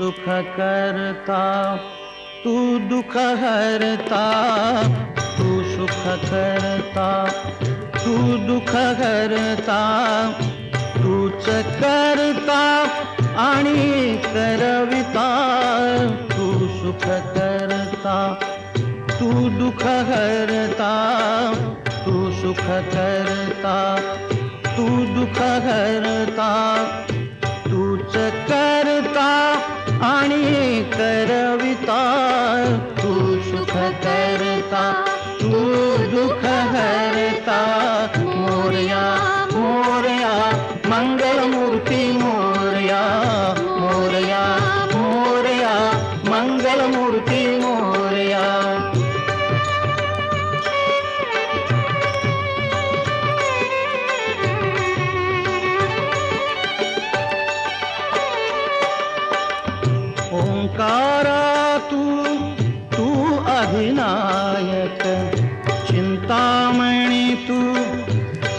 सुख करता तू दुख हरता तू सुख करता तू दुख हरता तूच करता आणि करविता, तू सुख करता, तू दुख हरता, तू सुख करता, तू दुख हरता ओंकारा तू तू अधिनायक। चिंतामणि तू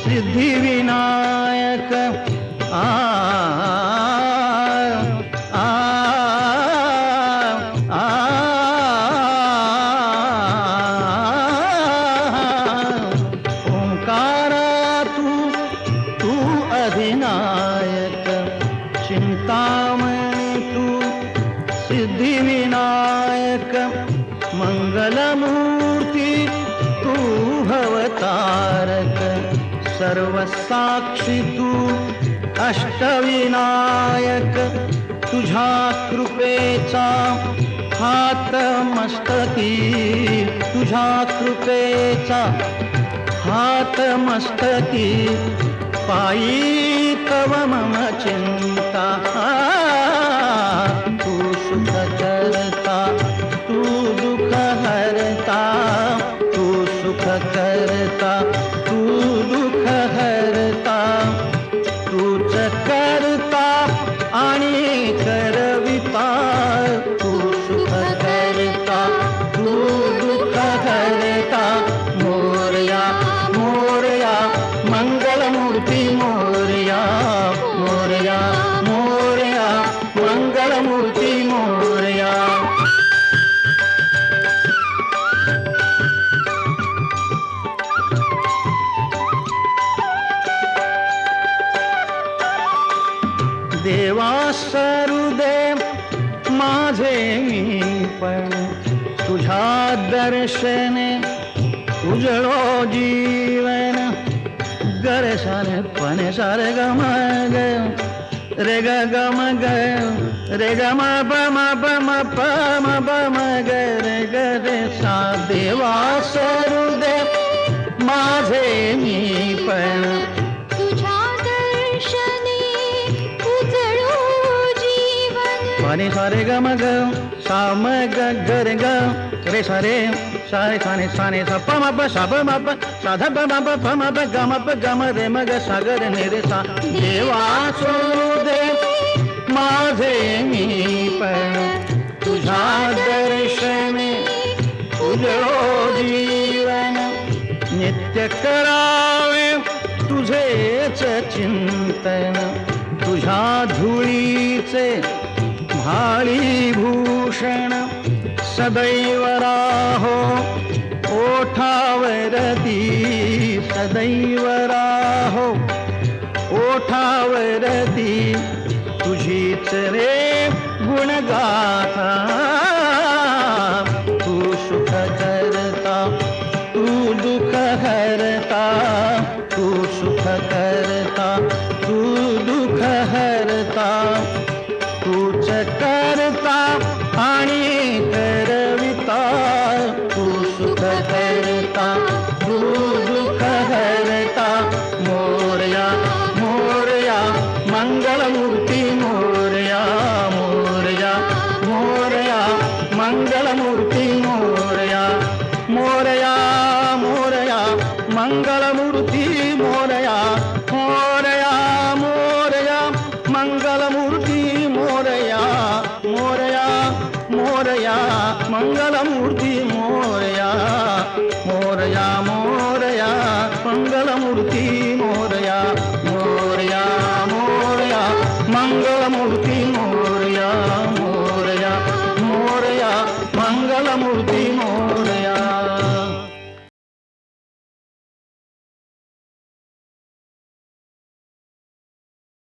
सिद्धि विनायक आ सिद्धिविनायक मङ्गलमूर्ति तु भवतारक सर्वसाक्षी तू अष्टविनायक तुझ्या कृपेचा हात मस्तकी तुझ्या कृपेचा हात मस्तकी पायी तव मम चिंता. सुख करता, तू दुःख हरता, तू सुख करता, तू दुःख हरता। तूच करता आणि करविता तू सुख करता, तू दुःख हरता। मोरया मोरया, मंगलमूर्ती मोरया माझे मी पण तुझ्या दर्शने उजळो जीवन. गर सारे पणे सारे गम ग रे ग गम ग. रे ग म प म प म प म प म ग. रे ग रे सा देवा सरुदेव सारे ग मग म ग ग रे ग रे सा रे सा रे सा प म प सा प म प सा ध प म प प म प ग म प ग म रे म ग रे ने रे सा। देवा दे माझे मी पण तुझा दर्शन उजळो जीवन नित्य करावे तुझेच चिंतन तुझ्या धुळीचे भाळी भूषण सदैव राहो। ओठावरती सदैव राहो। ओठावरती तुझीच रे गुणगाथा, तू सुख करता, तू दुःख हरता, तू सुख करता, तू दुःख हरता। करता आणि करविता। तू सुख करता। मंगलमूर्ती मोरया मोरया मोरया मंगलमूर्ती मोरया मोरया मोरया मंगलमूर्ती मोरया मोरया मोरया मंगलमूर्ती